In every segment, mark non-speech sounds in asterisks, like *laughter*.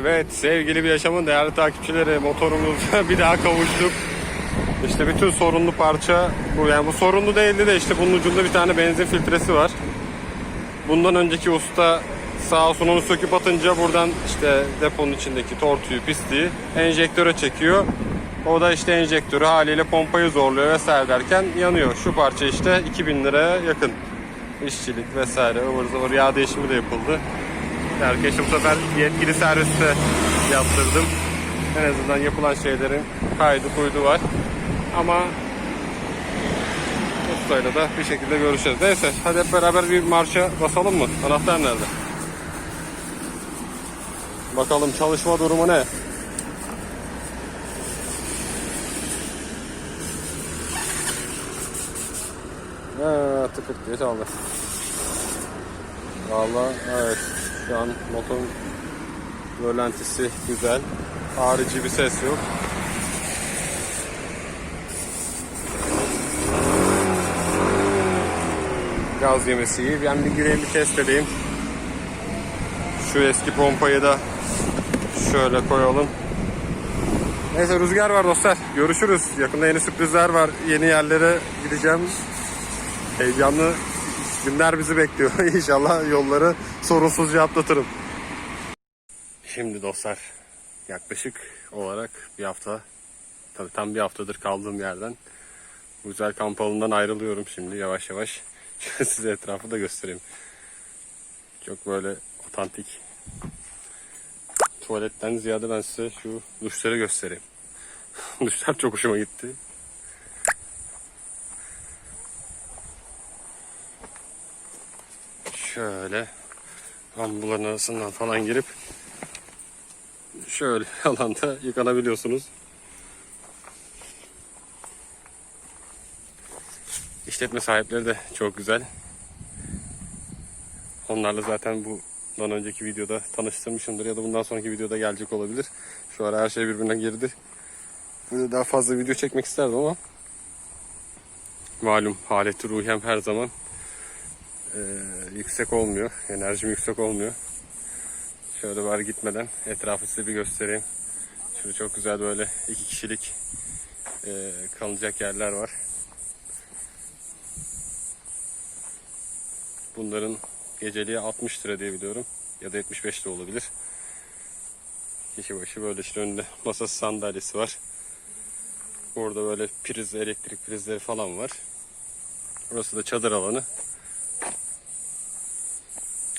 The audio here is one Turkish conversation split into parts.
Evet sevgili bir yaşamın değerli takipçileri motorumuza *laughs* bir daha kavuştuk. İşte bütün sorunlu parça bu yani bu sorunlu değildi de işte bunun ucunda bir tane benzin filtresi var. Bundan önceki usta sağ olsun onu söküp atınca buradan işte deponun içindeki tortuyu pisliği enjektöre çekiyor. O da işte enjektörü haliyle pompayı zorluyor vesaire derken yanıyor. Şu parça işte 2000 liraya yakın. İşçilik vesaire ıvır zıvır yağ değişimi de yapıldı. Derken işte bu sefer yetkili serviste yaptırdım. En azından yapılan şeylerin kaydı kuydu var. Ama ustayla da bir şekilde görüşeceğiz. Neyse hadi hep beraber bir marşa basalım mı? Anahtar nerede? Bakalım çalışma durumu ne? Ha, tıkırt diye çaldı. Valla evet şu an motorun rölantisi güzel. Harici bir ses yok. Gaz yemesi iyi. Ben bir gireyim bir test edeyim. Şu eski pompayı da şöyle koyalım. Neyse rüzgar var dostlar. Görüşürüz. Yakında yeni sürprizler var. Yeni yerlere gideceğim. Heyecanlı günler bizi bekliyor. *laughs* İnşallah yolları sorunsuzca atlatırım. Şimdi dostlar yaklaşık olarak bir hafta tabii tam bir haftadır kaldığım yerden güzel kamp alanından ayrılıyorum şimdi yavaş yavaş. *laughs* Size etrafı da göstereyim. Çok böyle otantik. Tuvaletten ziyade ben size şu duşları göstereyim. *laughs* Duşlar çok hoşuma gitti. Şöyle ambuların arasından falan girip şöyle *laughs* alanda yıkanabiliyorsunuz. İşletme sahipleri de çok güzel. Onlarla zaten bundan önceki videoda tanıştırmışımdır ya da bundan sonraki videoda gelecek olabilir. Şu ara her şey birbirine girdi. Böyle daha fazla video çekmek isterdim ama malum haleti ruhem her zaman e, yüksek olmuyor. Enerjim yüksek olmuyor. Şöyle bari gitmeden etrafı size bir göstereyim. Şurada çok güzel böyle iki kişilik e, kalınacak yerler var. Bunların geceliği 60 lira diye biliyorum. Ya da 75 de olabilir. Kişi başı böyle işte önünde masası sandalyesi var. Orada böyle priz, elektrik prizleri falan var. Burası da çadır alanı.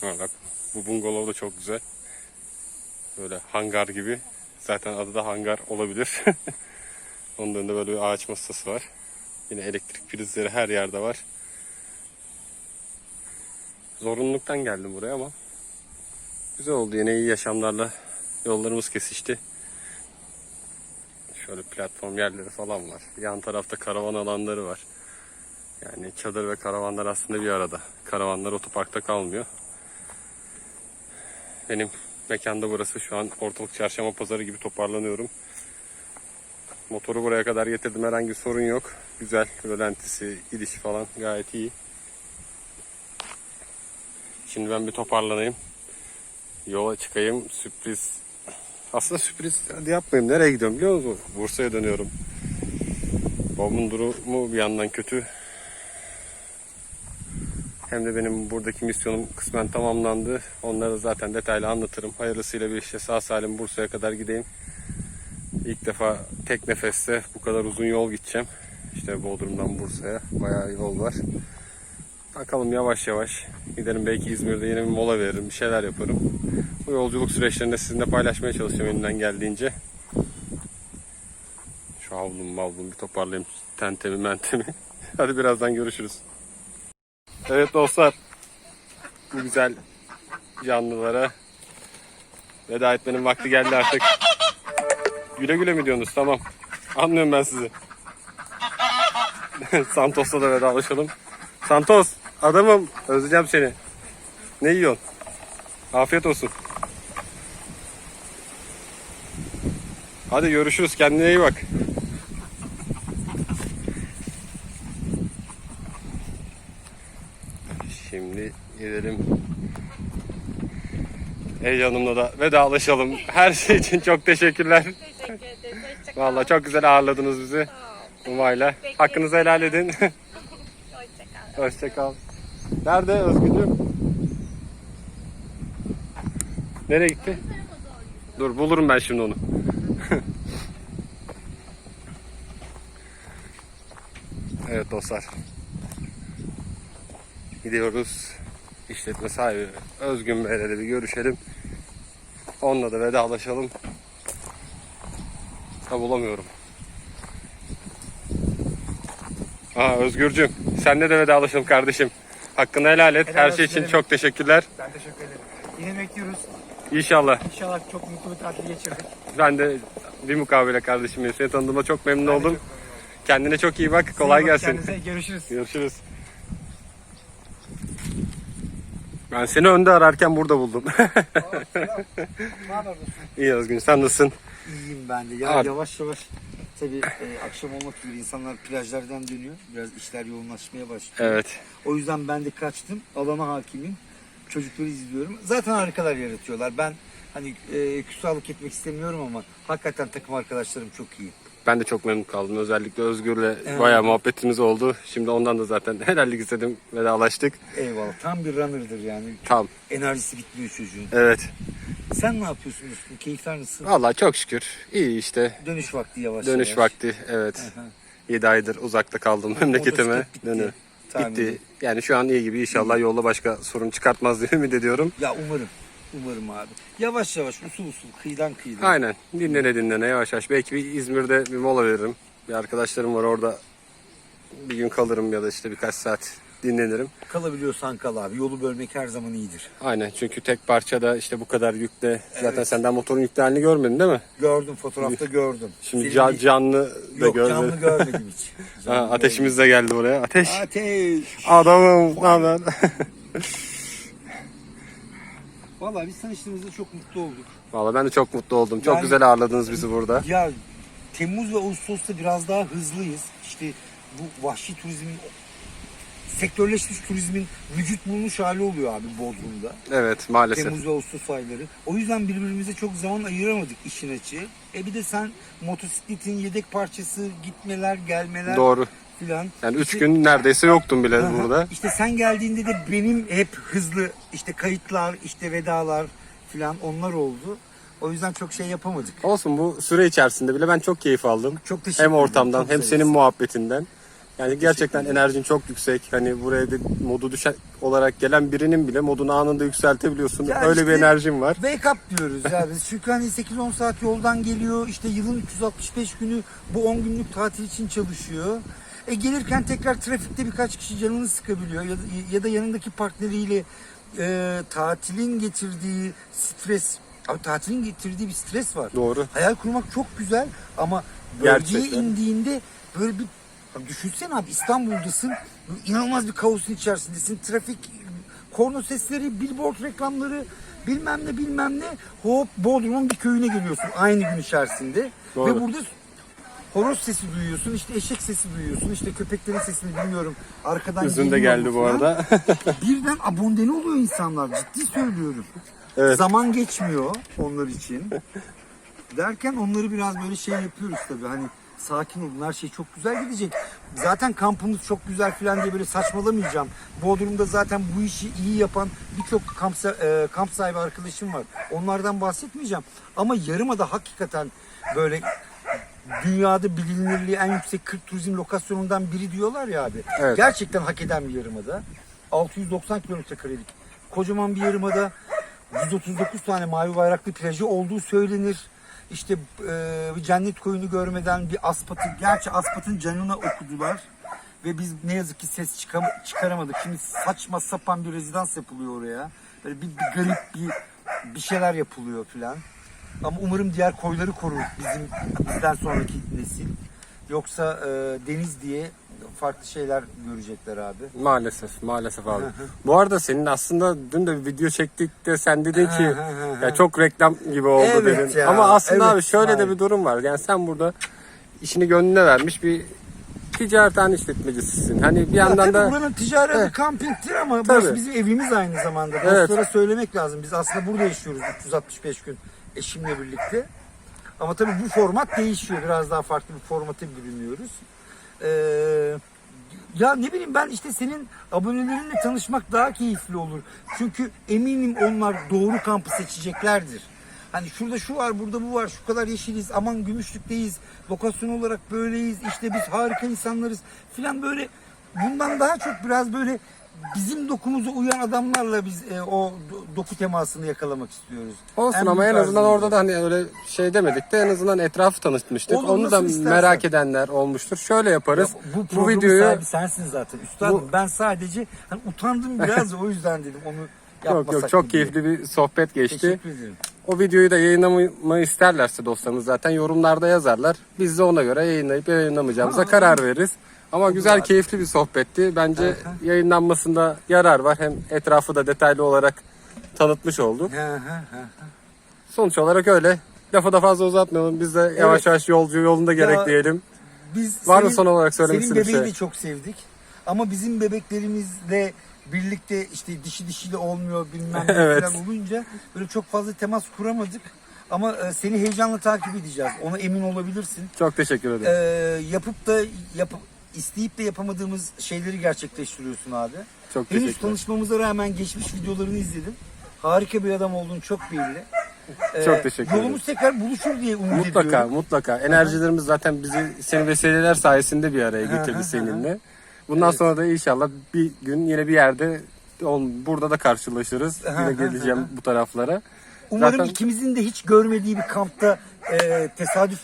Ha bak bu bungalov da çok güzel. Böyle hangar gibi. Zaten adı da hangar olabilir. *laughs* Onun önünde böyle bir ağaç masası var. Yine elektrik prizleri her yerde var. Zorunluluktan geldim buraya ama güzel oldu. Yine iyi yaşamlarla yollarımız kesişti. Şöyle platform yerleri falan var. Yan tarafta karavan alanları var. Yani çadır ve karavanlar aslında bir arada. Karavanlar otoparkta kalmıyor. Benim mekanda burası. Şu an ortalık çarşamba pazarı gibi toparlanıyorum. Motoru buraya kadar getirdim. Herhangi bir sorun yok. Güzel. Rölantisi, gidiş falan gayet iyi. Şimdi ben bir toparlanayım. Yola çıkayım. Sürpriz. Aslında sürpriz hadi yapmayayım. Nereye gidiyorum biliyor musun? Bursa'ya dönüyorum. Babamın durumu bir yandan kötü. Hem de benim buradaki misyonum kısmen tamamlandı. Onları zaten detaylı anlatırım. Hayırlısıyla bir işte sağ salim Bursa'ya kadar gideyim. İlk defa tek nefeste bu kadar uzun yol gideceğim. İşte Bodrum'dan Bursa'ya bayağı yol var. Bakalım yavaş yavaş giderim. Belki İzmir'de yine bir mola veririm. Bir şeyler yaparım. Bu yolculuk süreçlerinde sizinle paylaşmaya çalışacağım elimden geldiğince. Şu havlum mavlum bir toparlayayım. Tentemi mentemi. *laughs* Hadi birazdan görüşürüz. Evet dostlar. Bu güzel canlılara veda etmenin vakti geldi artık. Güle güle mi diyorsunuz? Tamam. Anlıyorum ben sizi. *laughs* Santos'la da vedalaşalım. Santos adamım özleyeceğim seni. Ne yiyorsun? Afiyet olsun. Hadi görüşürüz. Kendine iyi bak. Hanım'la da vedalaşalım. Her şey için çok teşekkürler. Teşekkür ederiz. Vallahi çok güzel ağırladınız bizi. Umay'la. Hakkınızı helal edin. *laughs* Hoşçakal. Hoşçakal. Nerede Özgür'üm? Nereye gitti? Dur bulurum ben şimdi onu. *laughs* evet dostlar. Gidiyoruz. İşletme sahibi Özgün Bey'le de bir görüşelim. Onunla da vedalaşalım. Ha bulamıyorum. Aa Özgürcüm, senle de vedalaşalım kardeşim. Hakkını helal et. Helal Her olsun şey için çok teşekkürler. Ben teşekkür ederim. Yine bekliyoruz. İnşallah. İnşallah çok mutlu bir tatil geçirdik. Ben de bir mukabele kardeşim. Seni tanıdığıma çok memnun Ben de oldum. çok memnun oldum. Kendine çok iyi bak. Kolay İyi bak gelsin. Kendinize görüşürüz. Görüşürüz. Ben seni önde ararken burada buldum. *laughs* iyi Özgün sen nasılsın? İyiyim ben de. Ya Abi. yavaş yavaş tabii e, akşam olmak üzere insanlar plajlardan dönüyor. Biraz işler yoğunlaşmaya başlıyor. Evet. O yüzden ben de kaçtım. Alana hakimim. Çocukları izliyorum. Zaten harikalar yaratıyorlar. Ben hani e, küsallık etmek istemiyorum ama hakikaten takım arkadaşlarım çok iyi. Ben de çok memnun kaldım. Özellikle Özgür'le Evet. bayağı muhabbetimiz oldu. Şimdi ondan da zaten *laughs* helallik istedim. Vedalaştık. Eyvallah. Tam bir runner'dır yani. Tam. Enerjisi bitmiyor çocuğun. Evet. Sen ne yapıyorsun dostum? Keyifler nasıl? Vallahi çok şükür. İyi işte. Dönüş vakti yavaş Dönüş yavaş. vakti. Evet. Aha. 7 aydır uzakta kaldım memleketime. Dönü- Bitti. Yani şu an iyi gibi. İnşallah yolda başka sorun çıkartmaz diye ümit ediyorum. Ya umarım. Umarım abi. Yavaş yavaş usul usul kıyıdan kıyıdan. Aynen. Dinlene dinlene yavaş yavaş. Belki bir İzmir'de bir mola veririm. Bir arkadaşlarım var orada. Bir gün kalırım ya da işte birkaç saat dinlenirim. Kalabiliyorsan kal abi. Yolu bölmek her zaman iyidir. Aynen çünkü tek parçada işte bu kadar yükle. Zaten senden motorun yüklü halini görmedin değil mi? Gördüm fotoğrafta gördüm. Şimdi Senin ca- bir- canlı da Yok canlı *laughs* görmedim hiç. Ha, Canlı ateşimiz de geldi oraya. Ateş. görmedim. Ateş. Adamım. Ne haber? *laughs* Valla biz tanıştığımızda çok mutlu olduk. Vallahi ben de çok mutlu oldum. Çok Yani- güzel ağırladınız bizi burada. Ya Temmuz ve Ağustos'ta biraz daha hızlıyız. İşte bu vahşi turizmin sektörleşmiş turizmin vücut bulmuş hali oluyor abi Bodrum'da. Evet maalesef. Temmuz Ağustos ayları. O yüzden birbirimize çok zaman ayıramadık işin açığı. E bir de sen motosikletin yedek parçası, gitmeler, gelmeler Doğru. filan. Yani 3 İşte- gün neredeyse yoktum bile Aha. burada. İşte sen geldiğinde de benim hep hızlı işte kayıtlar, işte vedalar filan onlar oldu. O yüzden çok şey yapamadık. Olsun bu süre içerisinde bile ben çok keyif aldım. Çok teşekkür Hem ederim, ortamdan çok hem senin muhabbetinden. Yani gerçekten enerjin çok yüksek. Hani buraya bir modu düşen olarak gelen birinin bile modunu anında yükseltebiliyorsun. Ya Öyle bir işte- enerjin var. Wake up diyoruz ya biz. Çünkü hani 8-10 saat yoldan geliyor. İşte yılın 365 günü bu 10 günlük tatil için çalışıyor. E gelirken tekrar trafikte birkaç kişi canını sıkabiliyor. Ya da, ya da yanındaki partneriyle e, tatilin getirdiği stres Abi tatilin getirdiği bir stres var. Doğru. Hayal kurmak çok güzel ama bölgeye Gerçekten. indiğinde böyle bir Abi düşünsene abi İstanbul'dasın. inanılmaz bir kaosun içerisindesin. Trafik, korna sesleri, billboard reklamları, bilmem ne bilmem ne. Hop Bodrum'un bir köyüne geliyorsun aynı gün içerisinde. Doğru. Ve burada horoz sesi duyuyorsun, işte eşek sesi duyuyorsun, işte köpeklerin sesini bilmiyorum. Arkadan Üzüm de geldi bu arada. *laughs* Birden abondene oluyor insanlar. Ciddi söylüyorum. Evet. Zaman geçmiyor onlar için. Derken onları biraz böyle şey yapıyoruz tabii. Hani sakin olun her şey çok güzel gidecek. Zaten kampımız çok güzel falan diye böyle saçmalamayacağım. Bodrum'da zaten bu işi iyi yapan birçok kamp, e, kamp sahibi arkadaşım var. Onlardan bahsetmeyeceğim. Ama Yarımada hakikaten böyle dünyada bilinirliği en yüksek 40 turizm lokasyonundan biri diyorlar ya abi. Evet. Gerçekten hak eden bir yarımada. 690 kilometre karelik. Kocaman bir yarımada 139 tane mavi bayraklı plajı olduğu söylenir. İşte e, cennet koyunu görmeden bir Aspat'ı, gerçi Aspat'ın canına okudular. Ve biz ne yazık ki ses çıkam- çıkaramadık. Şimdi saçma sapan bir rezidans yapılıyor oraya. Böyle bir, bir garip bir bir şeyler yapılıyor filan. Ama umarım diğer koyları korur bizim bizden sonraki nesil. Yoksa e, deniz diye farklı şeyler görecekler abi. Maalesef, maalesef abi. Bu arada senin aslında dün de bir video çektik de sen dedin ki ya çok reklam gibi oldu Evet dedin. ya, Ama aslında evet, abi şöyle de hayır. bir durum var. Yani sen burada işini gönlüne vermiş bir ticarethane işletmecisisin. Hani bir Ya yandan da buranın ticaret adı Evet. kampingtir ama Tabii. burası bizim evimiz aynı zamanda. Evet. Dostlara söylemek lazım. Biz aslında burada yaşıyoruz 365 gün eşimle birlikte. Ama tabii bu format değişiyor. Biraz daha farklı bir formata bürünüyoruz. Ee, ya ne bileyim ben işte senin abonelerinle tanışmak daha keyifli olur. Çünkü eminim onlar doğru kampı seçeceklerdir. Hani şurada şu var, burada bu var, şu kadar yeşiliz, aman gümüşlükteyiz, lokasyon olarak böyleyiz, işte biz harika insanlarız filan böyle bundan daha çok biraz böyle bizim dokumuza uyan adamlarla biz e, o do- doku temasını yakalamak istiyoruz. olsun En ama en büyük azından arzumuz orada da hani öyle şey demedik de en azından etrafı tanıtmıştık. Olur, Onu da nasıl istersen. merak edenler olmuştur. Şöyle yaparız. Ya bu bu programın videoyu sahibi sensin zaten. Üstadım Bu- ben sadece hani utandım biraz o yüzden dedim onu *laughs* yapmasak Yok yok çok diye. keyifli bir sohbet geçti. Teşekkür ederim. O videoyu da yayınlamayı isterlerse dostlarımız zaten yorumlarda yazarlar. Biz de ona göre yayınlayıp yayınlamayacağımıza karar veririz. Ama güzel keyifli bir sohbetti. Bence Aha. yayınlanmasında yarar var. Hem etrafı da detaylı olarak tanıtmış olduk. Hı hı hı. Sonuç olarak öyle. Lafı da fazla uzatmayalım. Biz de yavaş yavaş yolcu yolunda gerekleyelim. Biz Var mı son olarak söylemek Senin istediğin bebeği şey? de çok sevdik. Ama bizim bebeklerimizle birlikte işte dişi dişiyle olmuyor bilmem ne *laughs* Evet. falan olunca böyle çok fazla temas kuramadık. Ama e, seni heyecanla takip edeceğiz. Ona emin olabilirsin. Çok teşekkür ederim. Ee, yapıp da yapıp isteyip de yapamadığımız şeyleri gerçekleştiriyorsun abi. Çok Henüz teşekkürler. tanışmamıza rağmen geçmiş videolarını izledim. Harika bir adam olduğun çok belli. Ee, Çok teşekkür ederim. Yolumuz tekrar buluşur diye umut Mutlaka ediyorum. mutlaka. Enerjilerimiz zaten bizi senin vesileler sayesinde bir araya getirdi seninle. Bundan sonra da inşallah bir gün yine bir yerde ol- burada da karşılaşırız. Yine geleceğim bu taraflara. Umarım Zaten- ikimizin de hiç görmediği bir kampta e, tesadüf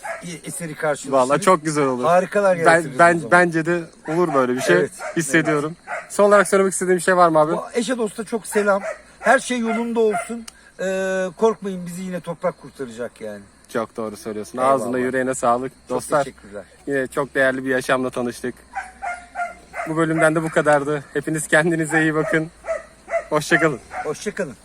eseri karşılaşırız. Vallahi çok güzel olur. Harikalar Ben, ben bence de olur böyle bir şey. Evet, Hissediyorum. Son olarak söylemek istediğim bir şey var mı abi? Eşe dosta çok selam. Her şey yolunda olsun. Ee, korkmayın bizi yine toprak kurtaracak yani. Çok doğru söylüyorsun. Eyvallah. Ağzına yüreğine sağlık. Çok Dostlar teşekkürler. yine çok değerli bir yaşamla tanıştık. Bu bölümden de bu kadardı. Hepiniz kendinize iyi bakın. Hoşçakalın. Hoşçakalın.